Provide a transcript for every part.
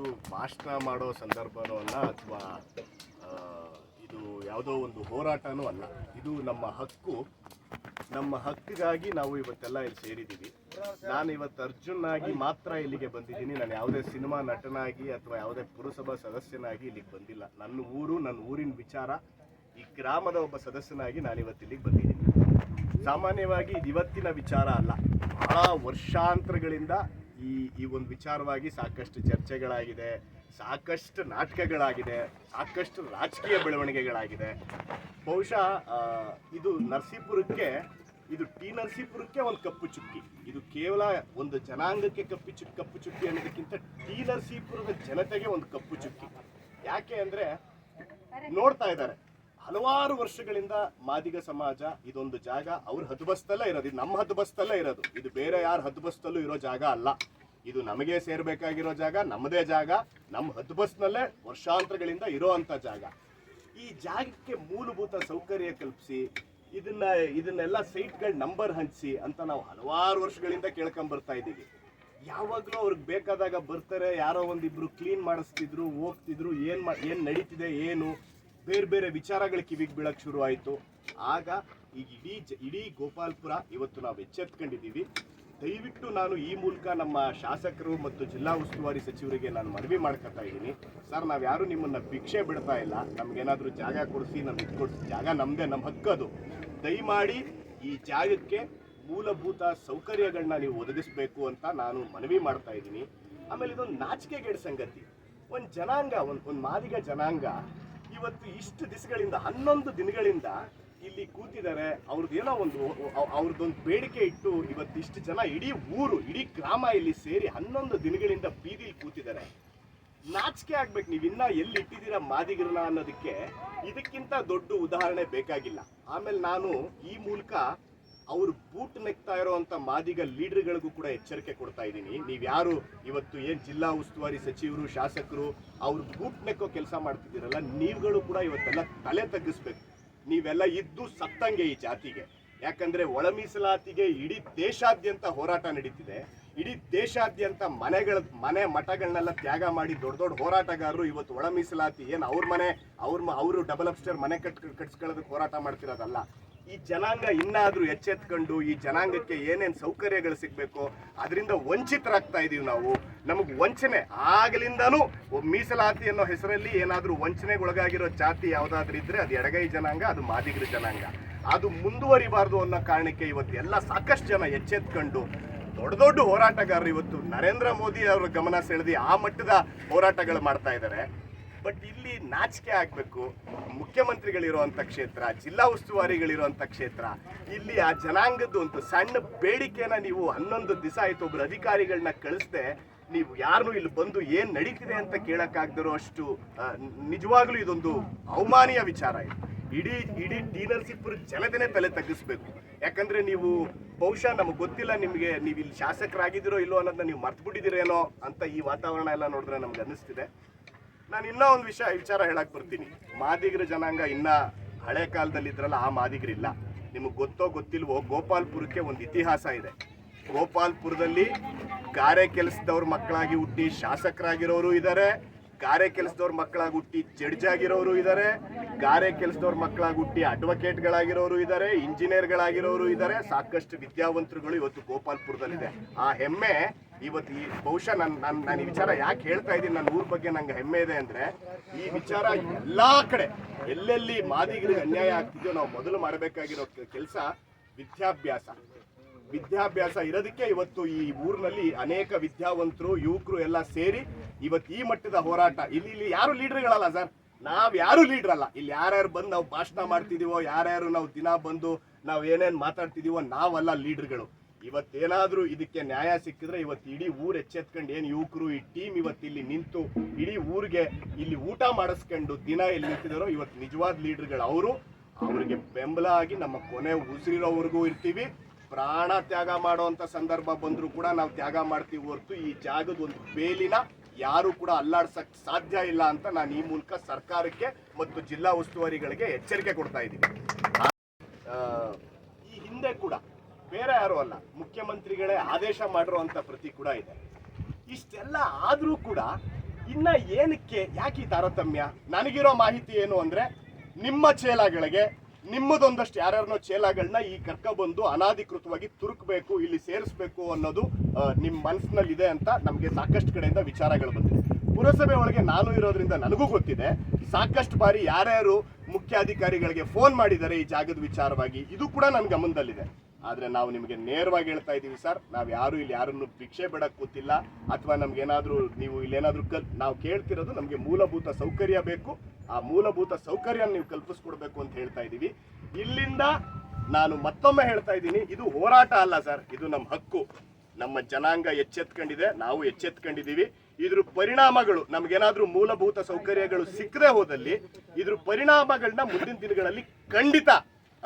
ಇದು ಭಾಷಣ ಮಾಡೋ ಸಂದರ್ಭನೂ ಅಲ್ಲ ಅಥವಾ ಇದು ಯಾವುದೋ ಒಂದು ಹೋರಾಟನೂ ಅಲ್ಲ. ಇದು ನಮ್ಮ ಹಕ್ಕು. ನಮ್ಮ ಹಕ್ಕಿಗಾಗಿ ನಾವು ಇವತ್ತೆಲ್ಲ ಇಲ್ಲಿ ಸೇರಿದ್ದೀವಿ. ನಾನು ಇವತ್ತು ಅರ್ಜುನ್ನಾಗಿ ಮಾತ್ರ ಇಲ್ಲಿಗೆ ಬಂದಿದ್ದೀನಿ. ನಾನು ಯಾವುದೇ ಸಿನಿಮಾ ನಟನಾಗಿ ಅಥವಾ ಯಾವುದೇ ಪುರಸಭಾ ಸದಸ್ಯನಾಗಿ ಇಲ್ಲಿಗೆ ಬಂದಿಲ್ಲ. ನನ್ನ ಊರು, ನನ್ನ ಊರಿನ ವಿಚಾರ, ಈ ಗ್ರಾಮದ ಒಬ್ಬ ಸದಸ್ಯನಾಗಿ ನಾನು ಇವತ್ತು ಇಲ್ಲಿಗೆ ಬಂದಿದ್ದೀನಿ. ಸಾಮಾನ್ಯವಾಗಿ ಇದು ಇವತ್ತಿನ ವಿಚಾರ ಅಲ್ಲ. ಬಹಳ ವರ್ಷಾಂತರಗಳಿಂದ ಈ ಈ ಒಂದು ವಿಚಾರವಾಗಿ ಸಾಕಷ್ಟು ಚರ್ಚೆಗಳಾಗಿದೆ, ಸಾಕಷ್ಟು ನಾಟಕಗಳಾಗಿದೆ, ಸಾಕಷ್ಟು ರಾಜಕೀಯ ಬೆಳವಣಿಗೆಗಳಾಗಿದೆ. ಬಹುಶಃ ಇದು ನರಸೀಪುರಕ್ಕೆ, ಇದು ಟಿ ನರಸೀಪುರಕ್ಕೆ ಒಂದು ಕಪ್ಪು ಚುಕ್ಕಿ. ಇದು ಕೇವಲ ಒಂದು ಜನಾಂಗಕ್ಕೆ ಕಪ್ಪು ಚುಕ್ಕಿ ಕಪ್ಪು ಚುಕ್ಕಿ ಅನ್ನೋದಕ್ಕಿಂತ ಟಿ ನರಸೀಪುರದ ಜನತೆಗೆ ಒಂದು ಕಪ್ಪು ಚುಕ್ಕಿ. ಯಾಕೆ ಅಂದ್ರೆ, ನೋಡ್ತಾ ಇದ್ದಾರೆ. ಹಲವಾರು ವರ್ಷಗಳಿಂದ ಮಾದಿಗ ಸಮಾಜ ಇದೊಂದು ಜಾಗ. ಅವ್ರ ಹದ್ಬಸ್ತಲ್ಲೇ ಇರೋದು. ಇದು ನಮ್ಮ ಹದ್ಬಸ್ತಲ್ಲೇ ಇರೋದು. ಇದು ಬೇರೆ ಯಾರ ಹದ್ಬಸ್ತಲ್ಲೂ ಇರೋ ಜಾಗ ಅಲ್ಲ. ಇದು ನಮಗೆ ಸೇರ್ಬೇಕಾಗಿರೋ ಜಾಗ, ನಮ್ಮದೇ ಜಾಗ ನಮ್ಮ ಹದ್ಬಸ್ನಲ್ಲೇ ವರ್ಷಾಂತರಗಳಿಂದ ಇರೋ ಅಂತ ಜಾಗ. ಈ ಜಾಗಕ್ಕೆ ಮೂಲಭೂತ ಸೌಕರ್ಯ ಕಲ್ಪಿಸಿ, ಇದನ್ನ, ಇದನ್ನೆಲ್ಲ ಸೈಟ್ಗಳ ನಂಬರ್ ಹಂಚಿಸಿ ಅಂತ ನಾವು ಹಲವಾರು ವರ್ಷಗಳಿಂದ ಕೇಳ್ಕೊಂಬರ್ತಾ ಇದ್ದೀವಿ. ಯಾವಾಗಲೂ ಅವ್ರಿಗೆ ಬೇಕಾದಾಗ ಬರ್ತಾರೆ. ಯಾರೋ ಒಂದಿಬ್ರು ಕ್ಲೀನ್ ಮಾಡಿಸ್ತಿದ್ರು, ಹೋಗ್ತಿದ್ರು, ಏನು ಏನ್ ನಡೀತಿದೆ, ಏನು? ಬೇರೆ ಬೇರೆ ವಿಚಾರಗಳು ಕಿವಿಗೆ ಶುರು ಆಯ್ತು. ಆಗ ಈಗ ಇಡೀ ಇಡೀ ಗೋಪಾಲ್ಪುರ ಇವತ್ತು ನಾವು ಎಚ್ಚೆತ್ಕೊಂಡಿದ್ದೀವಿ. ದಯವಿಟ್ಟು ನಾನು ಈ ಮೂಲಕ ನಮ್ಮ ಶಾಸಕರು ಮತ್ತು ಜಿಲ್ಲಾ ಉಸ್ತುವಾರಿ ಸಚಿವರಿಗೆ ನಾನು ಮನವಿ ಮಾಡ್ಕೊತಾ ಇದ್ದೀನಿ. ಸರ್, ನಾವು ಯಾರು ನಿಮ್ಮನ್ನ ಭಿಕ್ಷೆ ಬಿಡ್ತಾ ಇಲ್ಲ. ನಮ್ಗೇನಾದ್ರೂ ಜಾಗ ಕೊಡಿಸಿ ನಮ್ಗೆ ಕೊಡಿಸಿ. ಜಾಗ ನಮ್ದೇ ನಮ್ಮ ಹಕ್ಕದು ದಯಮಾಡಿ ಈ ಜಾಗಕ್ಕೆ ಮೂಲಭೂತ ಸೌಕರ್ಯಗಳನ್ನ ನೀವು ಒದಗಿಸ್ಬೇಕು ಅಂತ ನಾನು ಮನವಿ ಮಾಡ್ತಾ ಇದ್ದೀನಿ. ಆಮೇಲೆ ಇದೊಂದು ನಾಚಿಕೆಗೇಡ್ ಸಂಗತಿ. ಒಂದು ಜನಾಂಗ, ಒಂದು ಒಂದು ಮಾದಿಗ ಜನಾಂಗ. ಇವತ್ತು ಇಷ್ಟು ದಿವಸಗಳಿಂದ ಹನ್ನೊಂದು ದಿನಗಳಿಂದ ಇಲ್ಲಿ ಕೂತಿದ್ದಾರೆ. ಅವ್ರದ್ದು ಏನೋ ಒಂದು, ಅವ್- ಅವ್ರದ್ದೊಂದು ಬೇಡಿಕೆ ಇಟ್ಟು ಇವತ್ತು ಇಷ್ಟು ಜನ ಇಡೀ ಊರು, ಇಡೀ ಗ್ರಾಮ ಇಲ್ಲಿ ಸೇರಿ ಹನ್ನೊಂದು ದಿನಗಳಿಂದ ಬೀದಿಲಿ ಕೂತಿದ್ದಾರೆ. ನಾಚಿಕೆ ಆಗ್ಬೇಕು, ನೀವು ಇನ್ನ ಎಲ್ಲಿ ಇಟ್ಟಿದ್ದೀರಾ ಮಾದಿಗರನ್ನ ಅನ್ನೋದಕ್ಕೆ ಇದಕ್ಕಿಂತ ದೊಡ್ಡ ಉದಾಹರಣೆ ಬೇಕಾಗಿಲ್ಲ. ಆಮೇಲೆ ನಾನು ಈ ಮೂಲಕ ಅವ್ರು ಬೂಟ್ ನೆಕ್ತಾ ಇರುವಂತ ಮಾದಿಗ ಲೀಡರ್ಗಳಿಗೂ ಕೂಡ ಎಚ್ಚರಿಕೆ ಕೊಡ್ತಾ ಇದ್ದೀನಿ. ನೀವು ಯಾರು? ಇವತ್ತು ಏನ್ ಜಿಲ್ಲಾ ಉಸ್ತುವಾರಿ ಸಚಿವರು, ಶಾಸಕರು, ಅವ್ರ ಬೂಟ್ ನೆಕ್ಕೋ ಕೆಲಸ ಮಾಡ್ತಿದ್ದೀರಲ್ಲ, ನೀವುಗಳು ಕೂಡ ಇವತ್ತೆಲ್ಲ ತಲೆ ತಗ್ಗಿಸ್ಬೇಕು. ನೀವೆಲ್ಲ ಇದ್ದು ಸತ್ತಂಗೆ ಈ ಜಾತಿಗೆ. ಯಾಕಂದ್ರೆ ಒಳ ಮೀಸಲಾತಿಗೆ ಇಡೀ ದೇಶಾದ್ಯಂತ ಹೋರಾಟ ನಡೀತಿದೆ. ಇಡೀ ದೇಶಾದ್ಯಂತ ಮನೆಗಳ, ಮನೆ ಮಠಗಳನ್ನೆಲ್ಲ ತ್ಯಾಗ ಮಾಡಿ ದೊಡ್ಡ ದೊಡ್ಡ ಹೋರಾಟಗಾರರು ಇವತ್ತು ಒಳ ಮೀಸಲಾತಿ ಏನು ಅವ್ರ ಮನೆ, ಅವ್ರ ಅವರು ಡಬಲ್ ಅಪ್ಸ್ಟರ್ ಮನೆ ಕಟ್, ಕಟ್ಸ್ಕೊಳ್ಳೋದಕ್ಕೆ ಹೋರಾಟ ಮಾಡ್ತಿರೋದಲ್ಲ. ಈ ಜನಾಂಗ ಇನ್ನಾದ್ರೂ ಎಚ್ಚೆತ್ಕೊಂಡು ಈ ಜನಾಂಗಕ್ಕೆ ಏನೇನ್ ಸೌಕರ್ಯಗಳು ಸಿಗಬೇಕು, ಅದರಿಂದ ವಂಚಿತರಾಗ್ತಾ ಇದೀವಿ ನಾವು. ನಮಗೆ ವಂಚನೆ ಆಗಲಿಂದನೂ ಮೀಸಲಾತಿ ಅನ್ನೋ ಹೆಸರಲ್ಲಿ ಏನಾದರೂ ವಂಚನೆಗೊಳಗಾಗಿರೋ ಜಾತಿ ಯಾವುದಾದ್ರೂ ಇದ್ರೆ ಅದು ಎಡಗೈ ಜನಾಂಗ, ಅದು ಮಾದಿಗರ ಜನಾಂಗ. ಅದು ಮುಂದುವರಿಬಾರ್ದು ಅನ್ನೋ ಕಾರಣಕ್ಕೆ ಇವತ್ತು ಎಲ್ಲ ಸಾಕಷ್ಟು ಜನ ಎಚ್ಚೆತ್ಕೊಂಡು ದೊಡ್ಡ ದೊಡ್ಡ ಹೋರಾಟಗಾರರು ಇವತ್ತು ನರೇಂದ್ರ ಮೋದಿ ಅವರ ಗಮನ ಸೆಳೆದು ಆ ಮಟ್ಟದ ಹೋರಾಟಗಳು ಮಾಡ್ತಾ ಇದ್ದಾರೆ. ಬಟ್ ಇಲ್ಲಿ ನಾಚಿಕೆ ಆಗ್ಬೇಕು. ಮುಖ್ಯಮಂತ್ರಿಗಳಿರುವಂತ ಕ್ಷೇತ್ರ, ಜಿಲ್ಲಾ ಉಸ್ತುವಾರಿಗಳಿರುವಂತ ಕ್ಷೇತ್ರ, ಇಲ್ಲಿ ಆ ಜನಾಂಗದ ಒಂದು ಸಣ್ಣ ಬೇಡಿಕೆನ ನೀವು ಹನ್ನೊಂದು ದಿವಸ ಆಯ್ತು ಒಬ್ರು ಅಧಿಕಾರಿಗಳನ್ನ ಕಳಿಸ್ದೆ, ನೀವು ಯಾರನ್ನು ಇಲ್ಲಿ ಬಂದು ಏನು ನಡೀತಿದೆ ಅಂತ ಕೇಳೋಕ್ಕಾಗ್ದಿರೋ ಅಷ್ಟು ನಿಜವಾಗ್ಲೂ ಇದೊಂದು ಅವಮಾನೀಯ ವಿಚಾರ ಇದು. ಇಡೀ ಇಡೀ ಟಿ ನರಸೀಪುರ ಜನತೆನೇ ತಲೆ ತಗ್ಗಿಸ್ಬೇಕು. ಯಾಕಂದ್ರೆ ನೀವು ಬಹುಶಃ ನಮಗೆ ಗೊತ್ತಿಲ್ಲ ನಿಮಗೆ ನೀವು ಇಲ್ಲಿ ಶಾಸಕರಾಗಿದ್ದೀರೋ ಇಲ್ಲೋ ಅನ್ನೋದನ್ನ ನೀವು ಮರ್ತ್ಬಿಟ್ಟಿದ್ದೀರೇನೋ ಅಂತ ಈ ವಾತಾವರಣ ಎಲ್ಲ ನೋಡಿದ್ರೆ ನಮ್ಗೆ ಅನ್ನಿಸ್ತಿದೆ. ನಾನು ಇನ್ನೂ ಒಂದು ವಿಷಯ, ವಿಚಾರ ಹೇಳಕ್ ಬರ್ತೀನಿ. ಮಾದಿಗರ ಜನಾಂಗ ಇನ್ನ ಹಳೆ ಕಾಲದಲ್ಲಿ ಇದ್ರಲ್ಲ ಆ ಮಾದಿಗರಿಲ್ಲ ನಿಮಗೆ ಗೊತ್ತೋ ಗೊತ್ತಿಲ್ವೋ, ಗೋಪಾಲ್ಪುರಕ್ಕೆ ಒಂದು ಇತಿಹಾಸ ಇದೆ. ಗೋಪಾಲ್ಪುರದಲ್ಲಿ ಗಾರೆ ಕೆಲಸದವ್ರ ಮಕ್ಕಳಾಗಿ ಹುಟ್ಟಿ ಶಾಸಕರಾಗಿರೋರು ಇದ್ದಾರೆ ಗಾರೆ ಕೆಲಸದವ್ರ ಮಕ್ಕಳಾಗಿ ಹುಟ್ಟಿ ಜಡ್ಜ್ ಆಗಿರೋರು ಇದ್ದಾರೆ ಗಾರೆ ಕೆಲಸದವ್ರ ಮಕ್ಕಳಾಗಿ ಹುಟ್ಟಿ ಅಡ್ವೊಕೇಟ್ಗಳಾಗಿರೋರು ಇದ್ದಾರೆ ಇಂಜಿನಿಯರ್ಗಳಾಗಿರೋರು ಇದ್ದಾರೆ ಸಾಕಷ್ಟು ವಿದ್ಯಾವಂತರುಗಳು ಇವತ್ತು ಗೋಪಾಲ್ಪುರದಲ್ಲಿದೆ. ಆ ಹೆಮ್ಮೆ ಇವತ್ತು ಈ ಬಹುಶಃ ನಾನು ನಾನು ನಾನು ಈ ವಿಚಾರ ಯಾಕೆ ಹೇಳ್ತಾ ಇದ್ದೀನಿ ನನ್ನ ಊರ ಬಗ್ಗೆ ನಂಗೆ ಹೆಮ್ಮೆ ಇದೆ ಅಂದ್ರೆ, ಈ ವಿಚಾರ ಎಲ್ಲಾ ಕಡೆ ಎಲ್ಲೆಲ್ಲಿ ಮಾದಿಗರಿಗೆ ಅನ್ಯಾಯ ಆಗ್ತಿದೆಯೋ ನಾವು ಮೊದಲು ಮಾಡಬೇಕಾಗಿರೋ ಕೆಲಸ ವಿದ್ಯಾಭ್ಯಾಸ. ವಿದ್ಯಾಭ್ಯಾಸ ಇರೋದಕ್ಕೆ ಇವತ್ತು ಈ ಊರಿನಲ್ಲಿ ಅನೇಕ ವಿದ್ಯಾವಂತರು, ಯುವಕರು ಎಲ್ಲ ಸೇರಿ ಇವತ್ತು ಈ ಮಟ್ಟದ ಹೋರಾಟ. ಇಲ್ಲಿ ಇಲ್ಲಿ ಯಾರು ಲೀಡರ್ಗಳಲ್ಲ ಸರ್? ನಾವ್ ಯಾರು ಲೀಡರ್ ಅಲ್ಲ. ಇಲ್ಲಿ ಯಾರ್ಯಾರು ಬಂದು ನಾವು ಭಾಷಣ ಮಾಡ್ತಿದೀವೋ, ಯಾರ್ಯಾರು ನಾವು ದಿನ ಬಂದು ನಾವು ಏನೇನ್ ಮಾತಾಡ್ತಿದೀವೋ ನಾವಲ್ಲ ಲೀಡರ್ಗಳು ಇವತ್ತೇನಾದ್ರೂ ಇದಕ್ಕೆ ನ್ಯಾಯ ಸಿಕ್ಕಿದ್ರೆ ಇವತ್ತು ಇಡೀ ಊರ್ ಎಚ್ಚೆತ್ಕೊಂಡು ಏನು ಯುವಕರು ಈ ಟೀಮ್ ಇವತ್ತು ಇಲ್ಲಿ ನಿಂತು ಇಡೀ ಊರಿಗೆ ಇಲ್ಲಿ ಊಟ ಮಾಡಿಸ್ಕೊಂಡು ದಿನ ಇಲ್ಲಿ ನಿಂತಿದಾರೋ ಇವತ್ತು ನಿಜವಾದ ಲೀಡರ್ಗಳು ಅವರು. ಅವರಿಗೆ ಬೆಂಬಲ ಆಗಿ ನಮ್ಮ ಕೊನೆ ಉಸಿರಿರೋವರೆಗೂ ಇರ್ತೀವಿ. ಪ್ರಾಣ ತ್ಯಾಗ ಮಾಡುವಂತ ಸಂದರ್ಭ ಬಂದರೂ ಕೂಡ ನಾವು ತ್ಯಾಗ ಮಾಡ್ತೀವಿ ಹೊರತು ಈ ಜಾಗದ ಒಂದು ಬೇಲಿನ ಯಾರು ಕೂಡ ಅಲ್ಲಾಡ್ಸಕ್ ಸಾಧ್ಯ ಇಲ್ಲ ಅಂತ ನಾನು ಈ ಮೂಲಕ ಸರ್ಕಾರಕ್ಕೆ ಮತ್ತು ಜಿಲ್ಲಾ ಉಸ್ತುವಾರಿಗಳಿಗೆ ಎಚ್ಚರಿಕೆ ಕೊಡ್ತಾ ಇದ್ದೀನಿ. ಈ ಹಿಂದೆ ಕೂಡ ಬೇರೆ ಯಾರು ಅಲ್ಲ, ಮುಖ್ಯಮಂತ್ರಿಗಳೇ ಆದೇಶ ಮಾಡಿರುವಂತ ಪ್ರತಿ ಕೂಡ ಇದೆ. ಇಷ್ಟೆಲ್ಲ ಆದರೂ ಕೂಡ ಇನ್ನ ಏನಕ್ಕೆ, ಯಾಕೆ ಈ ತಾರತಮ್ಯ? ನನಗಿರೋ ಮಾಹಿತಿ ಏನು ಅಂದ್ರೆ ನಿಮ್ಮ ಚೇಲಾಗಳಿಗೆ ನಿಮ್ಮದೊಂದಷ್ಟು ಯಾರ್ಯಾರನೋ ಚೇಲಾಗಳನ್ನ ಈ ಕರ್ಕ ಬಂದು ಅನಾಧಿಕೃತವಾಗಿ ತುರುಕ್ಬೇಕು, ಇಲ್ಲಿ ಸೇರಿಸ್ಬೇಕು ಅನ್ನೋದು ನಿಮ್ಮ ಮನಸ್ಸಿನಲ್ಲಿ ಇದೆ ಅಂತ ನಮಗೆ ಸಾಕಷ್ಟು ಕಡೆಯಿಂದ ವಿಚಾರಗಳು ಬಂದಿದೆ. ಪುರಸಭೆ ಒಳಗೆ ನಾನು ಇರೋದ್ರಿಂದ ನನಗೂ ಗೊತ್ತಿದೆ. ಸಾಕಷ್ಟು ಬಾರಿ ಯಾರ್ಯಾರು ಮುಖ್ಯಾಧಿಕಾರಿಗಳಿಗೆ ಫೋನ್ ಮಾಡಿದ್ದಾರೆ ಈ ಜಾಗದ ವಿಚಾರವಾಗಿ. ಇದು ಕೂಡ ನನ್ನ ಗಮನದಲ್ಲಿದೆ. ಆದ್ರೆ ನಾವು ನಿಮಗೆ ನೇರವಾಗಿ ಹೇಳ್ತಾ ಇದ್ದೀವಿ ಸರ್, ನಾವು ಯಾರು ಇಲ್ಲಿ ಯಾರನ್ನು ಭಿಕ್ಷೆ ಬೇಡಕ್ಕೆ ಕೂತಿಲ್ಲ. ಅಥವಾ ನಮ್ಗೇನಾದರೂ ನೀವು ಇಲ್ಲೇನಾದರೂ ಕಲ್, ನಾವು ಕೇಳ್ತಿರೋದು ನಮಗೆ ಮೂಲಭೂತ ಸೌಕರ್ಯ ಬೇಕು. ಆ ಮೂಲಭೂತ ಸೌಕರ್ಯ ನೀವು ಕಲ್ಪಿಸ್ಕೊಡ್ಬೇಕು ಅಂತ ಹೇಳ್ತಾ ಇದ್ದೀವಿ ಇಲ್ಲಿಂದ ನಾನು ಮತ್ತೊಮ್ಮೆ ಹೇಳ್ತಾ ಇದ್ದೀನಿ ಇದು ಹೋರಾಟ ಅಲ್ಲ ಸರ್, ಇದು ನಮ್ಮ ಹಕ್ಕು. ನಮ್ಮ ಜನಾಂಗ ಎಚ್ಚೆತ್ಕೊಂಡಿದೆ, ನಾವು ಎಚ್ಚೆತ್ಕೊಂಡಿದ್ದೀವಿ ಇದ್ರ ಪರಿಣಾಮಗಳು, ನಮಗೇನಾದರೂ ಮೂಲಭೂತ ಸೌಕರ್ಯಗಳು ಸಿಕ್ಕದೆ ಹೋದಲ್ಲಿ, ಇದ್ರ ಪರಿಣಾಮಗಳನ್ನ ಮುಂದಿನ ದಿನಗಳಲ್ಲಿ ಖಂಡಿತ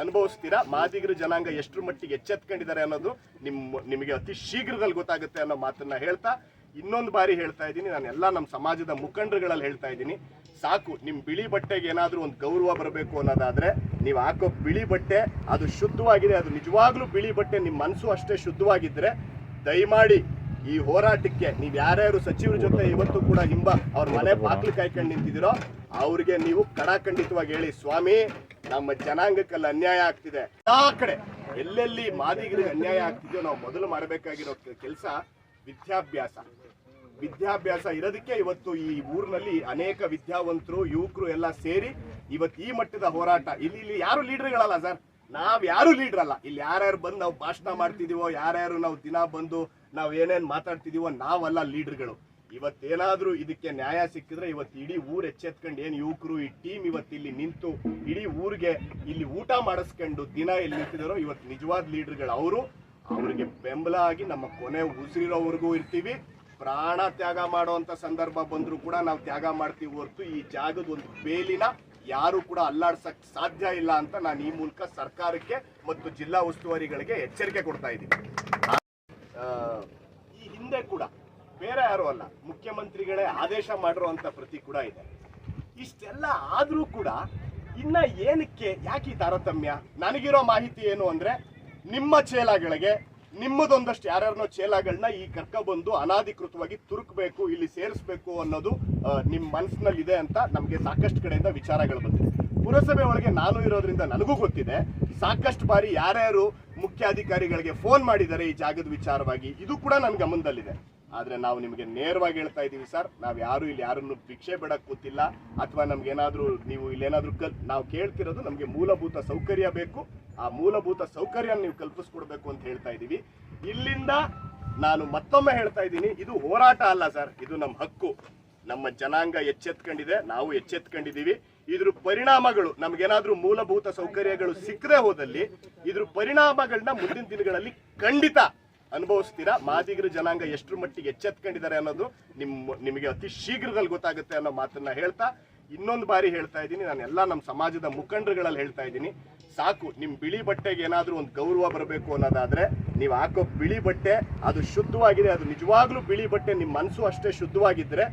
ಅನುಭವಿಸ್ತೀರಾ? ಮಾದಿಗರ ಜನಾಂಗ ಎಷ್ಟರ ಮಟ್ಟಿಗೆ ಎಚ್ಚೆತ್ಕೊಂಡಿದ್ದಾರೆ ಅನ್ನೋದು ನಿಮ್ಮ ನಿಮಗೆ ಅತಿ ಶೀಘ್ರದಲ್ಲಿ ಗೊತ್ತಾಗುತ್ತೆ ಅನ್ನೋ ಮಾತನ್ನ ಹೇಳ್ತಾ ಇನ್ನೊಂದು ಬಾರಿ ಹೇಳ್ತಾ ಇದ್ದೀನಿ. ನಾನು ಎಲ್ಲ ನಮ್ಮ ಸಮಾಜದ ಮುಖಂಡರುಗಳಲ್ಲಿ ಹೇಳ್ತಾ ಇದ್ದೀನಿ. ಸಾಕು ನಿಮ್ಮ ಬಿಳಿ ಬಟ್ಟೆಗೆ ಏನಾದರೂ ಒಂದು ಗೌರವ ಬರಬೇಕು ಅನ್ನೋದಾದ್ರೆ ನೀವು ಹಾಕೋ ಬಿಳಿ ಬಟ್ಟೆ, ಅದು ಶುದ್ಧವಾಗಿದೆ, ಅದು ನಿಜವಾಗ್ಲೂ ಬಿಳಿ ಬಟ್ಟೆ ನಿಮ್ಮ ಮನಸ್ಸು ಅಷ್ಟೇ ಶುದ್ಧವಾಗಿದ್ದರೆ ದಯಮಾಡಿ ಈ ಹೋರಾಟಕ್ಕೆ ನೀವು ಯಾರ್ಯಾರು ಸಚಿವರ ಜೊತೆ ಇವತ್ತು ಕೂಡ ಹಿಂಬ ಅವ್ರ ಮನೆ ಬಾಕ್ಲಿ ಕಾಯ್ಕೊಂಡು ನಿಂತಿದಿರೋ ಅವ್ರಿಗೆ ನೀವು ಕಡಾಖಂಡಿತವಾಗಿ ಹೇಳಿ, ಸ್ವಾಮಿ, ನಮ್ಮ ಜನಾಂಗಕ್ಕೆಲ್ಲ ಅನ್ಯಾಯ ಆಗ್ತಿದೆ. ಎಲ್ಲಾ ಕಡೆ ಎಲ್ಲೆಲ್ಲಿ ಮಾದಿಗರಿಗೆ ಅನ್ಯಾಯ ಆಗ್ತಿದೆಯೋ ನಾವು ಮೊದಲು ಮಾಡಬೇಕಾಗಿರೋ ಕೆಲಸ ವಿದ್ಯಾಭ್ಯಾಸ. ವಿದ್ಯಾಭ್ಯಾಸ ಇರೋದಕ್ಕೆ ಇವತ್ತು ಈ ಊರಿನಲ್ಲಿ ಅನೇಕ ವಿದ್ಯಾವಂತರು, ಯುವಕರು ಎಲ್ಲ ಸೇರಿ ಇವತ್ತು ಈ ಮಟ್ಟದ ಹೋರಾಟ. ಇಲ್ಲಿ ಇಲ್ಲಿ ಯಾರು ಲೀಡರ್ಗಳಲ್ಲ ಸರ್? ನಾವ್ ಯಾರು ಲೀಡರ್ ಅಲ್ಲ. ಇಲ್ಲಿ ಯಾರ್ಯಾರು ಬಂದು ನಾವು ಭಾಷಣ ಮಾಡ್ತಿದೀವೋ, ಯಾರ್ಯಾರು ನಾವು ದಿನ ಬಂದು ನಾವು ಏನೇನು ಮಾತಾಡ್ತಿದೀವೋ ನಾವಲ್ಲ ಲೀಡರ್ಗಳು. ಇವತ್ತೇನಾದರೂ ಇದಕ್ಕೆ ನ್ಯಾಯ ಸಿಕ್ಕಿದ್ರೆ ಇವತ್ತು ಇಡೀ ಊರ್ ಎಚ್ಚೆತ್ಕೊಂಡು ಏನು ಯುವಕರು ಈ ಟೀಮ್ ಇವತ್ತು ಇಲ್ಲಿ ನಿಂತು ಇಡೀ ಊರಿಗೆ ಇಲ್ಲಿ ಊಟ ಮಾಡಿಸ್ಕೊಂಡು ದಿನ ಇಲ್ಲಿ ನಿಂತಿದಾರೋ ಇವತ್ತು ನಿಜವಾದ ಲೀಡರ್ಗಳು ಅವರು. ಅವರಿಗೆ ಬೆಂಬಲ ಆಗಿ ನಮ್ಮ ಕೊನೆ ಉಸಿರಿರೋವರೆಗೂ ಇರ್ತೀವಿ. ಪ್ರಾಣ ತ್ಯಾಗ ಮಾಡುವಂತ ಸಂದರ್ಭ ಬಂದರೂ ಕೂಡ ನಾವು ತ್ಯಾಗ ಮಾಡ್ತೀವಿ ಹೊರತು ಈ ಜಾಗದ ಒಂದು ಬೇಲಿನ ಯಾರು ಕೂಡ ಅಲ್ಲಾಡ್ಸಕ್ ಸಾಧ್ಯ ಇಲ್ಲ ಅಂತ ನಾನು ಈ ಮೂಲಕ ಸರ್ಕಾರಕ್ಕೆ ಮತ್ತು ಜಿಲ್ಲಾ ಉಸ್ತುವಾರಿಗಳಿಗೆ ಎಚ್ಚರಿಕೆ ಕೊಡ್ತಾ ಇದ್ದೀನಿ. ಕೂಡ. ಬೇರೆ ಯಾರು ಅಲ್ಲ. ಮುಖ್ಯಮಂತ್ರಿಗಳೇ ಆದೇಶ ಮಾಡಿರುವಂತ ಪ್ರತಿ ಕೂಡ ಇದೆ. ಇಷ್ಟೆಲ್ಲ ಆದ್ರೂ ಕೂಡ ಇನ್ನ ಏನಕ್ಕೆ, ಯಾಕೆ ಈ ತಾರತಮ್ಯ? ನನಗಿರೋ ಮಾಹಿತಿ ಏನು ಅಂದ್ರೆ, ನಿಮ್ಮ ಚೇಲಾಗಳಿಗೆ, ನಿಮ್ಮದೊಂದಷ್ಟು ಯಾರ್ಯಾರನೋ ಚೇಲಾಗಳನ್ನ ಈ ಕರ್ಕೊಬಂದು ಅನಾಧಿಕೃತವಾಗಿ ತುರುಕ್ಬೇಕು, ಇಲ್ಲಿ ಸೇರಿಸ್ಬೇಕು ಅನ್ನೋದು ನಿಮ್ಮ ಮನಸ್ಸಿನಲ್ಲಿ ಇದೆ ಅಂತ ನಮಗೆ ಸಾಕಷ್ಟು ಕಡೆಯಿಂದ ವಿಚಾರಗಳು ಬಂದಿದೆ. ಪುರಸಭೆ ಒಳಗೆ ನಾನು ಇರೋದ್ರಿಂದ ನನಗೂ ಗೊತ್ತಿದೆ. ಸಾಕಷ್ಟು ಬಾರಿ ಯಾರ್ಯಾರು ಮುಖ್ಯಾಧಿಕಾರಿಗಳಿಗೆ ಫೋನ್ ಮಾಡಿದ್ದಾರೆ ಈ ಜಾಗದ ವಿಚಾರವಾಗಿ. ಇದು ಕೂಡ ನನ್ನ ಗಮನದಲ್ಲಿದೆ. ಆದ್ರೆ ನಾವು ನಿಮಗೆ ನೇರವಾಗಿ ಹೇಳ್ತಾ ಇದ್ದೀವಿ ಸರ್, ನಾವು ಯಾರು ಇಲ್ಲಿ ಯಾರನ್ನು ಭಿಕ್ಷೆ ಬಿಡಕ್ ಗೊತ್ತಿಲ್ಲ ಅಥವಾ ನಮ್ಗೇನಾದ್ರೂ ನೀವು ಇಲ್ಲೇನಾದರೂ ಕಲ್, ನಾವು ಕೇಳ್ತಿರೋದು ನಮಗೆ ಮೂಲಭೂತ ಸೌಕರ್ಯ ಬೇಕು. ಆ ಮೂಲಭೂತ ಸೌಕರ್ಯ ನೀವು ಕಲ್ಪಿಸ್ಕೊಡ್ಬೇಕು ಅಂತ ಹೇಳ್ತಾ ಇದ್ದೀವಿ. ಇಲ್ಲಿಂದ ನಾನು ಮತ್ತೊಮ್ಮೆ ಹೇಳ್ತಾ ಇದ್ದೀನಿ, ಇದು ಹೋರಾಟ ಅಲ್ಲ ಸರ್, ಇದು ನಮ್ಮ ಹಕ್ಕು. ನಮ್ಮ ಜನಾಂಗ ಎಚ್ಚೆತ್ಕೊಂಡಿದೆ, ನಾವು ಎಚ್ಚೆತ್ಕೊಂಡಿದೀವಿ ಇದ್ರ ಪರಿಣಾಮಗಳು, ನಮ್ಗೇನಾದ್ರೂ ಮೂಲಭೂತ ಸೌಕರ್ಯಗಳು ಸಿಕ್ಕದೆ ಹೋದಲ್ಲಿ, ಇದ್ರ ಪರಿಣಾಮಗಳನ್ನ ಮುಂದಿನ ದಿನಗಳಲ್ಲಿ ಖಂಡಿತ ಅನುಭವಿಸ್ತೀರಾ? ಮಾದಿಗರ ಜನಾಂಗ ಎಷ್ಟರ ಮಟ್ಟಿಗೆ ಎಚ್ಚೆತ್ಕೊಂಡಿದ್ದಾರೆ ಅನ್ನೋದು ನಿಮ್ಮ ನಿಮಗೆ ಅತಿ ಶೀಘ್ರದಲ್ಲಿ ಗೊತ್ತಾಗುತ್ತೆ ಅನ್ನೋ ಮಾತನ್ನ ಹೇಳ್ತಾ, ಇನ್ನೊಂದು ಬಾರಿ ಹೇಳ್ತಾ ಇದ್ದೀನಿ, ನಾನು ಎಲ್ಲ ನಮ್ಮ ಸಮಾಜದ ಮುಖಂಡರುಗಳಲ್ಲಿ ಹೇಳ್ತಾ ಇದ್ದೀನಿ. ಸಾಕು ನಿಮ್ಮ ಬಿಳಿ ಬಟ್ಟೆಗೆ ಏನಾದರೂ ಒಂದು ಗೌರವ ಬರಬೇಕು ಅನ್ನೋದಾದ್ರೆ, ನೀವು ಹಾಕೋ ಬಿಳಿ ಬಟ್ಟೆ, ಅದು ಶುದ್ಧವಾಗಿದೆ, ಅದು ನಿಜವಾಗ್ಲೂ ಬಿಳಿ ಬಟ್ಟೆ ನಿಮ್ಮ ಮನಸ್ಸು ಅಷ್ಟೇ ಶುದ್ಧವಾಗಿದ್ರೆ,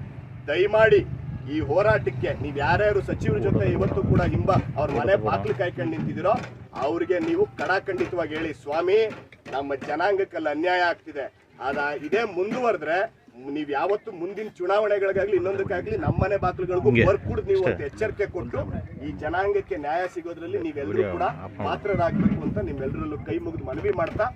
ದಯಮಾಡಿ ಈ ಹೋರಾಟಕ್ಕೆ ನೀವು ಯಾರ್ಯಾರು ಸಚಿವರ ಜೊತೆ ಇವತ್ತು ಕೂಡ ಹಿಂಬ ಅವ್ರ ಮನೆ ಬಾಗ್ಲು ಕಾಯ್ಕೊಂಡು ನಿಂತಿದಿರೋ ಅವ್ರಿಗೆ ನೀವು ಕಡಾಖಂಡಿತವಾಗಿ ಹೇಳಿ ಸ್ವಾಮಿ ನಮ್ಮ ಜನಾಂಗಕ್ಕೆಲ್ಲ ಅನ್ಯಾಯ ಆಗ್ತಿದೆ. ಅದ ಇದೇ ಮುಂದುವರೆದ್ರೆ ನೀವ್ ಯಾವತ್ತು ಮುಂದಿನ ಚುನಾವಣೆಗಳಿಗಾಗ್ಲಿ ಇನ್ನೊಂದಕ್ಕಾಗ್ಲಿ ನಮ್ಮನೆ ಬಾಕ್ಲುಗಳಿಗೂ ಬರ್ಕೂಡ್ ನೀವು ಅಂತ ಎಚ್ಚರಿಕೆ ಕೊಟ್ಟು ಈ ಜನಾಂಗಕ್ಕೆ ನ್ಯಾಯ ಸಿಗೋದ್ರಲ್ಲಿ ನೀವೆಲ್ಲರೂ ಕೂಡ ಪಾತ್ರರಾಗಬೇಕು ಅಂತ ನಿಮ್ಮೆಲ್ಲರಲ್ಲೂ ಕೈ ಮುಗಿದು ಮನವಿ ಮಾಡ್ತಾ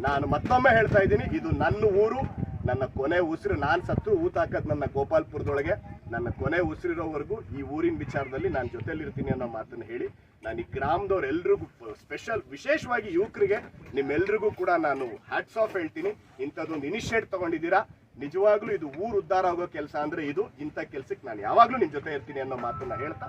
ನಾನು ಮತ್ತೊಮ್ಮೆ ಹೇಳ್ತಾ ಇದ್ದೀನಿ ಇದು ನನ್ನ ಊರು ನನ್ನ ಕೊನೆ ಉಸಿರು ನಾನು ಸತ್ತು ಊತಾಕದ್ ನನ್ನ ಗೋಪಾಲ್ಪುರದೊಳಗೆ. ನನ್ನ ಕೊನೆ ಉಸಿರಿರೋವರೆಗೂ ಈ ಊರಿನ ವಿಚಾರದಲ್ಲಿ ನಾನು ಜೊತೆಲಿರ್ತೀನಿ ಅನ್ನೋ ಮಾತನ್ನು ಹೇಳಿ, ನಾನು ಈ ಗ್ರಾಮದವ್ರೆಲ್ರಿಗೂ ಸ್ಪೆಷಲ್ ವಿಶೇಷವಾಗಿ ಯುವಕರಿಗೆ ನಿಮ್ಮೆಲ್ರಿಗೂ ಕೂಡ ನಾನು ಹ್ಯಾಟ್ಸ್ ಆಫ್ ಹೇಳ್ತೀನಿ. ಇಂಥದ್ದೊಂದು ಇನಿಷಿಯೇಟ್ ತಗೊಂಡಿದ್ದೀರಾ? ನಿಜವಾಗ್ಲೂ ಇದು ಊರು ಉದ್ಧಾರ ಆಗೋ ಕೆಲಸ ಅಂದ್ರೆ ಇದು ಇಂಥ ಕೆಲ್ಸಕ್ಕೆ ನಾನು ಯಾವಾಗಲೂ ನಿಮ್ಮ ಜೊತೆ ಇರ್ತೀನಿ ಅನ್ನೋ ಮಾತನ್ನ ಹೇಳ್ತಾ